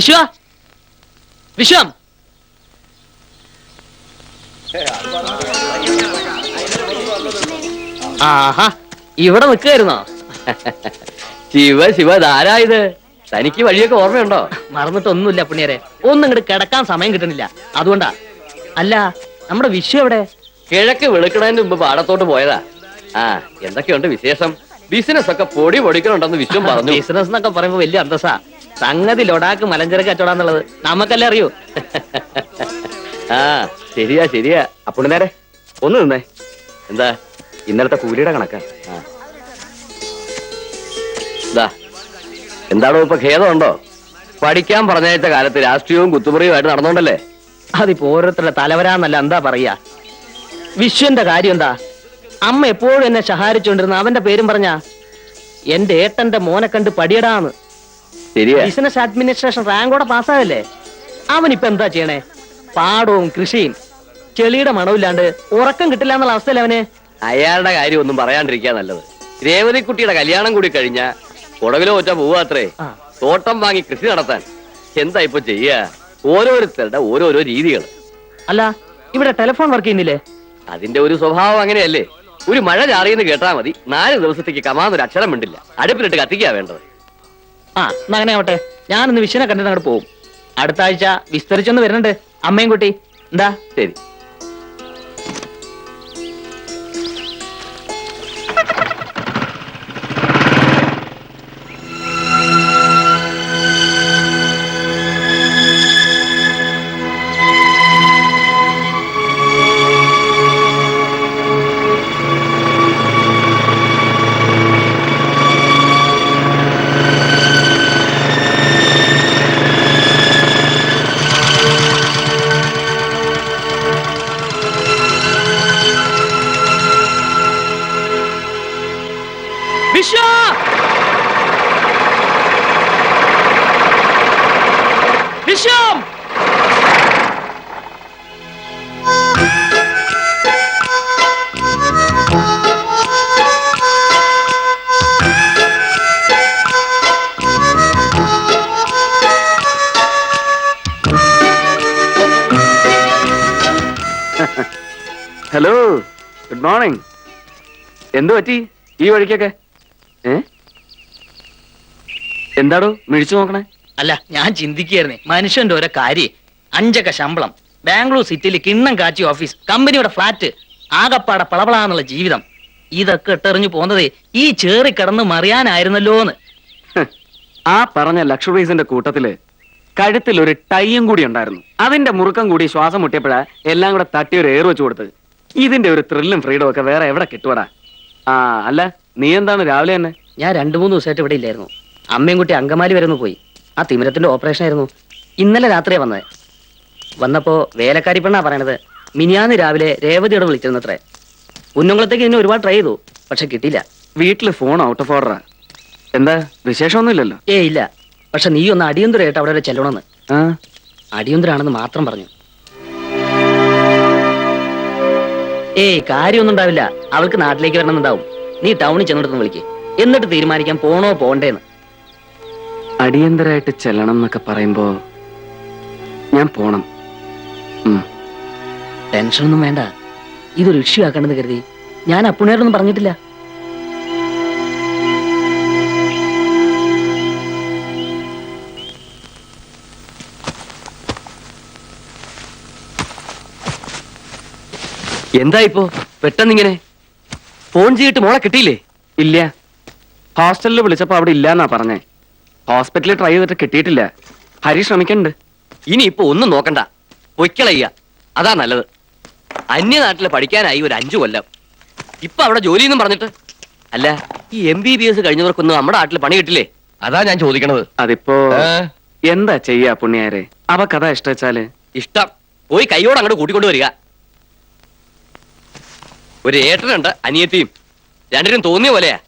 വിശ്വ? വിശ്വം? ആഹാ ഇവിടെ നിൽക്കായിരുന്നോ ശിവ ശിവ ധാരാ ഇത്? തനിക്ക് വഴിയൊക്കെ ഓർമ്മയുണ്ടോ? മറന്നിട്ടൊന്നുമില്ല പുണ്യരെ. ഒന്നും ഇങ്ങോട്ട് കിടക്കാൻ സമയം കിട്ടുന്നില്ല. അതുകൊണ്ടാ. അല്ല നമ്മുടെ വിഷു എവിടെ? കിഴക്ക് വെളുക്കണതിന് മുമ്പ് പാടത്തോട്ട് പോയതാ. ആ എന്തൊക്കെയുണ്ട് വിശേഷം? ബിസിനസ് ഒക്കെ പൊടി പൊടിക്കണുണ്ടെന്ന് വിശ്വം പറഞ്ഞു. ബിസിനസ് എന്നൊക്കെ പറയുമ്പോ വലിയ അന്തസ്സാ. സംഗതി ലൊടാക്ക് മലഞ്ചരക്ക് കച്ചവടാന്നുള്ളത്. നമുക്കല്ലേ അറിയൂ. ആ ശരിയാ ശരിയാ. അപ്പുണ്ണി നേരെ. ഒന്ന് നിന്നേ. എന്താ? ഇന്നലത്തെ കൂലിയുടെ കണക്കാ. ദാ എന്താണോ ഇപ്പൊ ഖേദമുണ്ടോ? പഠിക്കാൻ പറഞ്ഞയച്ച കാലത്ത് രാഷ്ട്രീയവും കുത്തുമുറിയുമായിട്ട് നടന്നോണ്ടല്ലേ? അതിപ്പോ ഓരോരുത്തരുടെ തലവരാന്നല്ല എന്താ പറയാ? വിശ്വന്റെ കാര്യം എന്താ? അമ്മ എപ്പോഴും എന്നെ സഹായിച്ചുകൊണ്ടിരുന്ന അവന്റെ പേരും പറഞ്ഞ എന്റെ ഏട്ടന്റെ മോനെ കണ്ട് പടിയടാന്ന്. ശരിയാ. ബിസിനസ് അഡ്മിനിസ്ട്രേഷൻ റാങ്കോടെ പാസ്സായല്ലേ അവൻ ഇപ്പൊ എന്താ ചെയ്യണേ? പാടവും കൃഷിയും ചെളിയുടെ മണമില്ലാണ്ട് ഉറക്കം കിട്ടില്ല എന്നുള്ള അവസ്ഥയിൽ അവന്? അയാളുടെ കാര്യം ഒന്നും പറയാണ്ടിരിക്കാ നല്ലത്. രേവതിക്കുട്ടിയുടെ കല്യാണം കൂടി കഴിഞ്ഞ കുടവിലോ ഒറ്റ പോവാത്രേ. ആ. തോട്ടം വാങ്ങി കൃഷി നടത്താൻ. എന്താ ഇപ്പൊ ചെയ്യാ? ഓരോരുത്തരുടെ ഓരോരോ രീതികൾ അല്ല ഇവിടെ ടെലിഫോൺ വർക്ക് ചെയ്യുന്നില്ലേ? അതിന്റെ ഒരു സ്വഭാവം അങ്ങനെയല്ലേ. ഒരു മഴ ചാറിയെന്ന് കേട്ടാ മതി. നാല് ദിവസത്തേക്ക് കമാന്നൊരു അക്ഷരം മിണ്ടില്ല. അടുപ്പിലിട്ട് കത്തിക്കാ വേണ്ടത്. ആ എന്നാ അങ്ങനെ ആവട്ടെ. ഞാൻ ഇന്ന് വിശ്വനെ കണ്ടിട്ട് അങ്ങോട്ട് പോകും അടുത്ത ആഴ്ച വിസ്തരിച്ചൊന്ന് വരുന്നുണ്ട്. അമ്മയും കുട്ടി. എന്താ? ശരി. മോർണിംഗ് എന്തു പറ്റി ഈ വഴിക്കൊക്കെ? ഏ? എന്താടോ മിഴിച്ചു നോക്കണേ? അല്ല ഞാൻ ചിന്തിക്കുകയായിരുന്നേ. മനുഷ്യന്റെ ഓരോ കാര്യം. അഞ്ചക്ക ശമ്പളം ബാംഗ്ലൂർ സിറ്റിയിൽ കിണ്ണം കാച്ചി ഓഫീസ് കമ്പനിയുടെ ഫ്ലാറ്റ് ആകപ്പാടെ പളപളാന്നുള്ള ജീവിതം. ഇതൊക്കെ ഇട്ടെറിഞ്ഞു പോന്നതേ ഈ ചേറി കടന്ന് മറിയാനായിരുന്നല്ലോന്ന്. എന്ന് ആ പറഞ്ഞ ലക്ഷറീസിന്റെ കൂട്ടത്തിൽ കഴുത്തിൽ ഒരു ടൈയും കൂടി ഉണ്ടായിരുന്നു. അതിന്റെ മുറുക്കം കൂടി ശ്വാസം മുട്ടിയപ്പോഴാ എല്ലാം കൂടെ തട്ടി ഒരു ഏറ് വെച്ചു കൊടുത്തത്. ഇതിന്റെ ഒരു ത്രില്ലും ഫ്രീഡും ഒക്കെ വേറെ എവിടെ കിട്ടുവടാ? ആ അല്ല നീ എന്താണ് രാവിലെ തന്നെ? ഞാൻ രണ്ടു മൂന്ന് ദിവസമായിട്ട് ഇവിടെ ഇല്ലായിരുന്നു. അമ്മയും കുട്ടി അങ്കമാലി വരെ ഒന്ന് പോയി. ആ തിമിരത്തിന്റെ ഓപ്പറേഷൻ ആയിരുന്നു. ഇന്നലെ രാത്രിയാ വന്നത്. വന്നപ്പോ വേലക്കാരി പെണ്ണാ പറയണത് മിനിയാന്ന് രാവിലെ രേവതിയോട് വിളിച്ചിരുന്നത്രേ. ഉന്നംകുളത്തേക്ക് ഇന്നെ ഒരുപാട് ട്രൈ ചെയ്തു പക്ഷെ കിട്ടിയില്ല. വീട്ടിൽ ഫോൺ ഔട്ട് ഓഫ് ഓർഡറാ എന്താ വിശേഷമൊന്നുമില്ലല്ലോ? ഏ ഇല്ല. പക്ഷെ നീ ഒന്ന് അടിയന്തരമായിട്ട് അവിടെ വരെ ചെല്ലണമെന്ന്. ആ? അടിയന്തരാണെന്ന് മാത്രം പറഞ്ഞു. ഏയ് കാര്യമൊന്നും ഉണ്ടാവില്ല. അവൾക്ക് നാട്ടിലേക്ക് വരണമെന്നുണ്ടാവും. നീ ടൗണിൽ ചെന്നിടത്ത് വിളിക്ക്. എന്നിട്ട് തീരുമാനിക്കാൻ പോണോ പോണ്ടേന്ന്. അടിയന്തരായിട്ട് ചെല്ലണം എന്നൊക്കെ പറയുമ്പോ ഞാൻ പോണം. ടെൻഷനൊന്നും വേണ്ട. ഇതൊരു ഇഷ്യൂ ആക്കണമെന്ന് കരുതി. ഞാൻ അപ്പുണ്ണേരൊന്നും പറഞ്ഞിട്ടില്ല. എന്താ ഇപ്പോ പെട്ടെന്നിങ്ങനെ. ഫോൺ ചെയ്തിട്ട് മോളെ കിട്ടിയില്ലേ? ഇല്ല. ഹോസ്റ്റലിൽ വിളിച്ചപ്പോ അവിടെ ഇല്ലാന്നാ പറഞ്ഞേ. ഹോസ്പിറ്റലിൽ ട്രൈ ചെയ്തിട്ട് കിട്ടിയിട്ടില്ല. ഹരി ശ്രമിക്കണ്ട് ഇനി ഇപ്പൊ ഒന്നും നോക്കണ്ട. പൊയ്ക്കളയ്യ അതാ നല്ലത്. അന്യനാട്ടിൽ പഠിക്കാനായി ഒരു അഞ്ചു കൊല്ലം. ഇപ്പൊ അവിടെ ജോലി എന്നും പറഞ്ഞിട്ട്. അല്ല ഈ എം ബി ബി എസ് കഴിഞ്ഞവർക്കൊന്നും നമ്മുടെ നാട്ടിൽ പണി കിട്ടില്ലേ? അതാ ഞാൻ ചോദിക്കണത്. അതിപ്പോ എന്താ ചെയ്യാ പുണ്യാരെ? അവ കഥ ഇഷ്ടവെച്ചാൽ? ഇഷ്ടം. പോയി കൈയോട് അങ്ങോട്ട് കൂട്ടിക്കൊണ്ട് വരിക. ഒരു ഏട്ടനുണ്ട് അനിയത്തിയും. രണ്ടിനും തോന്നിയ പോലെയാ.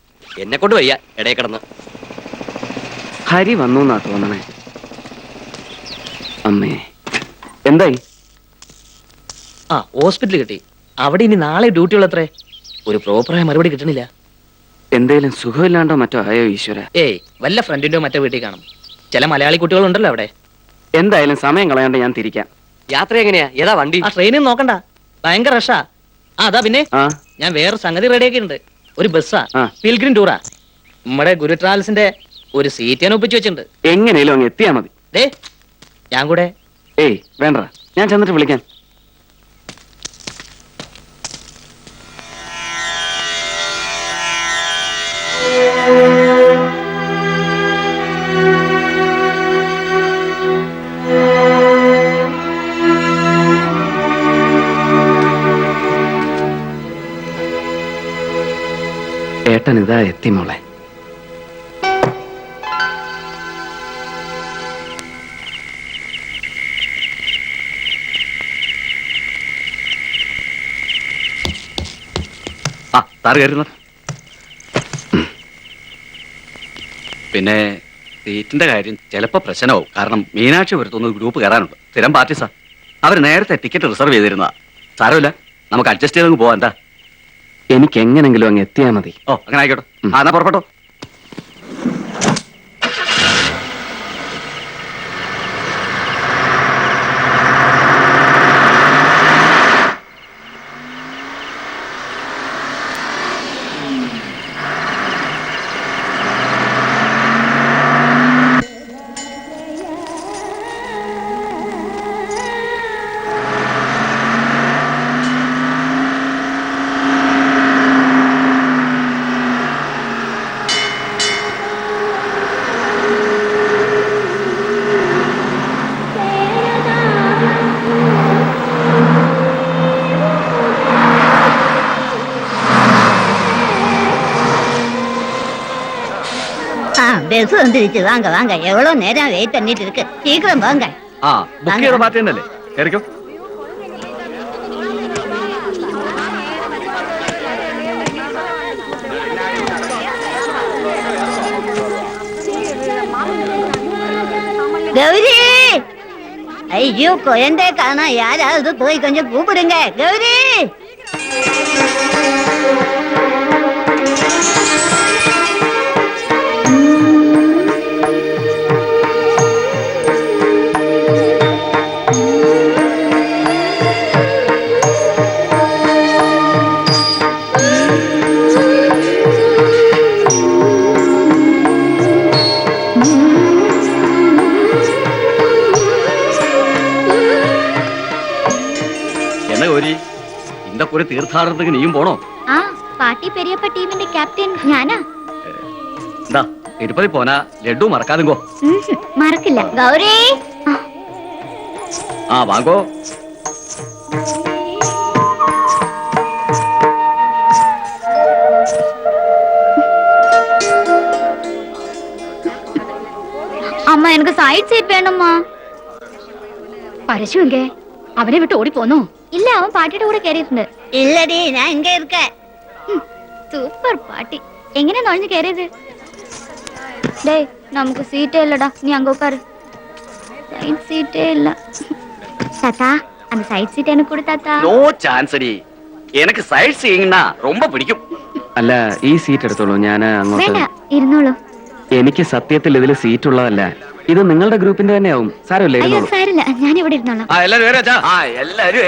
എന്നെ കൊണ്ട് വയ്യ ഇടയിൽ കിടന്ന്. ഹരി വന്നു എന്നാ തോന്നണേ. അമ്മേ എന്തായി? ആ ഹോസ്പിറ്റലിൽ കിട്ടി. അവിടെ ഇനി നാളെ ഡ്യൂട്ടി ഉള്ളത്രേ? ഒരു പ്രോപ്പറായ മറുപടി കിട്ടണില്ല. എന്തേലും സുഖമില്ലാണ്ടോ മറ്റോ? ആയോ ഈശ്വര. ഏയ് വല്ല ഫ്രണ്ടിന്റെയോ മറ്റോ വീട്ടിൽ കാണും. ചില മലയാളി കുട്ടികളുണ്ടല്ലോ അവിടെ. എന്തായാലും സമയം കളയാണ്ട് ഞാൻ തിരിക്കാം. യാത്ര എങ്ങനെയാ? ഏതാ വണ്ടി? ആ ട്രെയിനിൽ നോക്കണ്ട. ഭയങ്കര റഷാ അതാ പിന്നെ. ഞാൻ വേറെ സംഗതി റെഡിയാക്കിയിട്ടുണ്ട് ഒരു ബസ്സാ. പിൽഗ്രിം ടൂറാ നമ്മുടെ ഗുരു ട്രാവൽസിന്റെ ഒരു സീറ്റ് ഞാൻ ഒപ്പിച്ചു വെച്ചിട്ടുണ്ട്. എങ്ങനെയല്ലോ അങ്ങ് എത്തിയാ മതി. ഞാൻ കൂടെ. ഏയ് വേണ്ട. ഞാൻ ചെന്നിട്ട് വിളിക്കാം. ഏട്ടൻ ഇതാ എത്തി മോളെ. ആ താറ് കയറുന്ന. പിന്നെ സീറ്റിന്റെ കാര്യം ചിലപ്പോൾ പ്രശ്നമാവും. കാരണം മീനാക്ഷി പുരത്തുനിന്ന് ഗ്രൂപ്പ് കയറാനുണ്ട്. സ്ഥിരം പാർട്ടി സാർ അവർ നേരത്തെ ടിക്കറ്റ് റിസർവ് ചെയ്തിരുന്നതാ. സാരമില്ല. നമുക്ക് അഡ്ജസ്റ്റ് ചെയ്തങ്ങ് പോവാൻ എന്താ? എനിക്ക് എങ്ങനെങ്കിലും അങ്ങ് എത്തിയാ മതി. ഓ അങ്ങനെ ആയിക്കോട്ടെ. ആ എന്നാ പുറപ്പെട്ടോ. பஸ் வந்துருச்சு வாங்க வாங்க எவ்வளவு நேரம் வெயிட் பண்ணிட்டு இருக்கு சீக்கிரம் வாங்க ആ ബുക്ക് ചെയ്ത പാർട്ടി തന്നെയല്ലേ കയറിക്കോ கௌரி ஐயோ குழந்தை காணா யாராவது போய் கொஞ்சம் கூப்பிடுங்க கௌரி തീർത്ഥാടനത്തിന് നീയും പോണോ? ആ പാട്ടി പെരിയപ്പ ടീമിന്റെ ക്യാപ്റ്റൻ ഞാനാ. എന്താ തിരുപ്പതി പോനാ ലഡു മറക്കാതുങ്കോ മറക്കില്ല. ഗൗരീ! ആ. വാങ്ങോ. അമ്മ എനിക്ക് സീറ്റ് വേണമ്മ പരശു എങ്കേ അവനെ വിട്ട് ഓടിപ്പോന്നു? ഇല്ല അവൻ പാട്ടിയുടെ കൂടെ കയറിയിട്ടുണ്ട് ഇല്ലടി ഞാൻ ഇങ്ങനെ സൂപ്പർ പാട്ടി. എങ്ങനെ നുഴഞ്ഞു കയറിയത് ഡേ നമുക്ക് സീറ്റേ ഇല്ലടാ നീ അങ്കോക്കാറ് സൈഡ് സീറ്റേ ഇല്ല. താത്താ അന്ന് സൈഡ് സീറ്റ് എന്നെ കൂടി നോ ചാൻസ് അടി എനിക്ക് സൈഡ് സീയിങ്നാ ரொம்ப പിടിക്കും. അല്ല ഈ സീറ്റ് എടുത്തോളൂ ഞാൻ അങ്ങോട്ട് വേണ്ട ഇരുന്നോളൂ. എനിക്ക് സത്യത്തിൽ ഇതിൽ സീറ്റ് ഉള്ളതല്ല. ഇത് നിങ്ങളുടെ ഗ്രൂപ്പിന്റെ തന്നെയാവും. സാരമില്ല ഇരുന്നോളൂ സാരില്ല ഞാൻ ഇവിടെ ഇരുന്നോളാം. ആ എല്ലാരും എല്ലാരും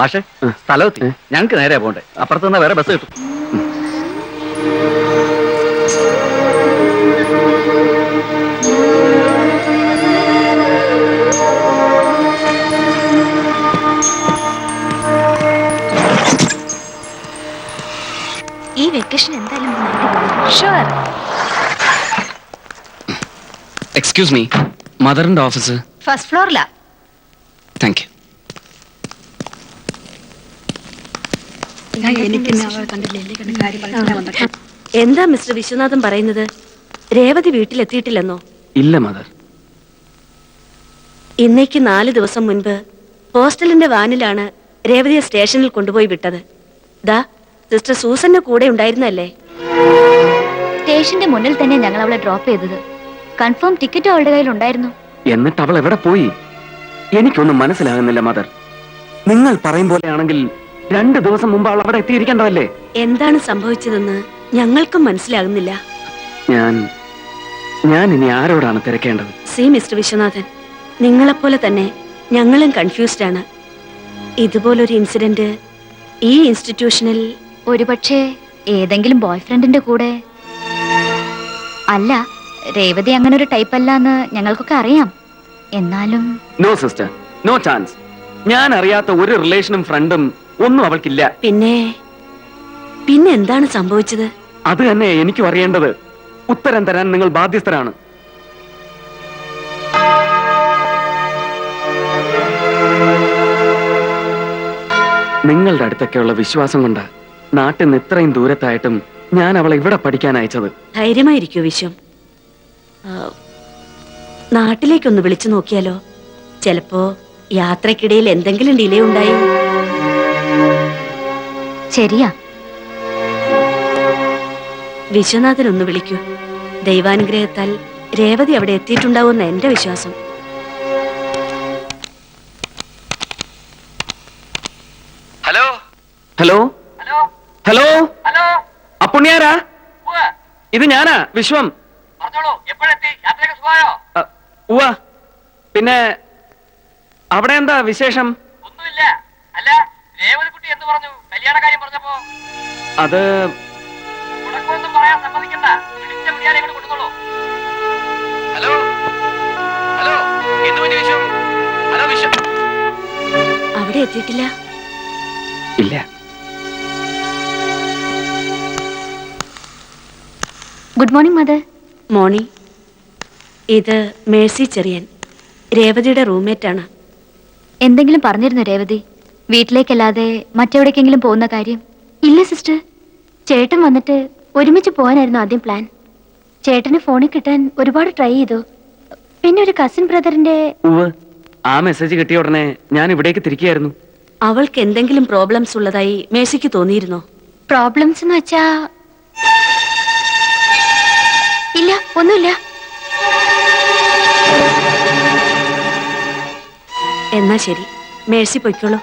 മാഷെ സ്ഥലമെത്തി ഞങ്ങൾക്ക് നേരെ പോകണ്ടേ. അപ്പുറത്ത് നിന്ന് വേറെ ബസ് കിട്ടും. ഈ വെക്കേഷൻ എന്തായാലും ഷുവർ എക്സ്ക്യൂസ് മീ മദറിന്റെ ഓഫീസ് ഫസ്റ്റ് ഫ്ലോറിലാ താങ്ക് യു എന്താ മിസ്റ്റർ വിശ്വനാഥൻ പറയുന്നത്? രേവതി വീട്ടിലെത്തിയിട്ടില്ലെന്നോ? ഇല്ല മദർ. ഇന്നേക്ക് നാല് ദിവസം മുൻപ് ഹോസ്റ്റലിന്റെ വാനിലാണ് രേവതിയെ സ്റ്റേഷനിൽ കൊണ്ടുപോയി വിട്ടത്. ദാ സിസ്റ്റർ സൂസന്റെ കൂടെ ഉണ്ടായിരുന്നല്ലേ? സ്റ്റേഷന്റെ മുന്നിൽ തന്നെ ഞങ്ങൾ അവളെ ഡ്രോപ്പ് ചെയ്തത്. കൺഫേം ടിക്കറ്റ് അവളുടെ കയ്യിൽ ഉണ്ടായിരുന്നു. എന്നിട്ട് അവൾ എവിടെ പോയി? എനിക്കൊന്നും മനസ്സിലാകുന്നില്ല മദർ. നിങ്ങൾ പറയും പോലെയാണെങ്കിൽ രണ്ട് ദിവസം മുമ്പ് അവൾ അവിടെ എത്തിയിരിക്കേണ്ടതല്ലേ? എന്താണ് സംഭവിച്ചതെന്ന് ഞങ്ങൾക്കും മനസ്സിലാകുന്നില്ല. ഞാൻ ഞാൻ ഇനി ആരോടാണ് തിരക്കേണ്ടത്? സി മിസ്റ്റർ വിശ്വനാഥൻ നിങ്ങളെപ്പോലെ തന്നെ ഞങ്ങളും കൺഫ്യൂസ്ഡ് ആണ്. ഇതുപോലൊരു ഇൻസിഡന്റ് ഈ ഇൻസ്റ്റിറ്റ്യൂഷനിൽ ഒരുപക്ഷെ ഏതെങ്കിലും ബോയ് ഫ്രണ്ടിന്റെ കൂടെ. അല്ല രേവതി അങ്ങനെ ഒരു ടൈപ്പ് അല്ല എന്ന് ഞങ്ങൾക്കൊക്കെ അറിയാം. എന്നാലും നോ സിസ്റ്റർ നോ ചാൻസ് ഞാൻ അറിയാത്ത ഒരു റിലേഷനും ഫ്രണ്ടും ഒന്നും അവൾക്കില്ല. പിന്നെ പിന്നെ എന്താണ് സംഭവിച്ചത്? അത് തന്നെ എനിക്കും അറിയേണ്ടത്. ഉത്തരം തരാൻ നിങ്ങൾ ബാധ്യസ്ഥരാണ്. നിങ്ങളുടെ അടുത്തൊക്കെയുള്ള വിശ്വാസം കൊണ്ട് നാട്ടിൽ നിന്ന് ഇത്രയും ദൂരത്തായിട്ടും ഞാൻ അവളെ ഇവിടെ പഠിക്കാൻ അയച്ചത്. ധൈര്യമായിരിക്കൂ വിശ്വം. നാട്ടിലേക്കൊന്ന് വിളിച്ചു നോക്കിയാലോ? ചിലപ്പോ യാത്രക്കിടയിൽ എന്തെങ്കിലും ഡിലേ ഉണ്ടായി. ശരിയാ. വിശ്വനാഥൻ ഒന്ന് വിളിക്കൂ. ദൈവാനുഗ്രഹത്താൽ രേവതി അവിടെ എത്തിയിട്ടുണ്ടാവുമെന്ന് എന്റെ വിശ്വാസം. ഹലോ? ഹലോ? ഹലോ? ഹലോ? അപ്പുണ്യാരാ ഇത് ഞാനാ വിശ്വം. പിന്നെ അവിടെ എന്താ വിശേഷം? ഒന്നുമില്ല. അല്ല രേവതിക്കുട്ടി എന്ത് പറഞ്ഞു. കല്യാണ കാര്യം പറഞ്ഞപ്പോ അത് മുടക്കമൊന്നും പറയാൻ സമ്മതിക്കണ്ട. പിടിച്ച പിടിയാലെ ഹലോ? ഹലോ? എന്ത് പറ്റി വിശ്വം? ഹലോ വിശ്വം? അവിടെ എത്തിയിട്ടില്ല. ഇല്ല. ഗുഡ് മോർണിംഗ് മദർ മോർണിംഗ് ഇത് മേഴ്സി ചെറിയൻ. രേവതിയുടെ റൂംമേറ്റ് ആണ്. എന്തെങ്കിലും പറഞ്ഞിരുന്നു രേവതി? വീട്ടിലേക്കല്ലാതെ മറ്റെവിടേക്കെങ്കിലും പോകുന്ന കാര്യം? ഇല്ല സിസ്റ്റർ. ചേട്ടൻ വന്നിട്ട് ഒരുമിച്ച് പോകാനായിരുന്നു ആദ്യം പ്ലാൻ ചേട്ടന് ഫോണിൽ കിട്ടാൻ ഒരുപാട് ട്രൈ ചെയ്തു. പിന്നെ ഒരു കസിൻ ബ്രദറിന്റെ ആ മെസ്സേജ് കിട്ടിയ ഉടനെ ഞാൻ ഇവിടേക്ക് തിരിക്കുകയായിരുന്നു. അവൾക്ക് എന്തെങ്കിലും പ്രോബ്ലംസ് ഉള്ളതായി മേശയ്ക്ക് തോന്നിയിരുന്നോ? പ്രോബ്ലംസ് എന്ന് വെച്ചാ ഇല്ല ഒന്നുമില്ല. എന്നാ ശരി. മേഴ്സി പൊയ്ക്കോളൂ.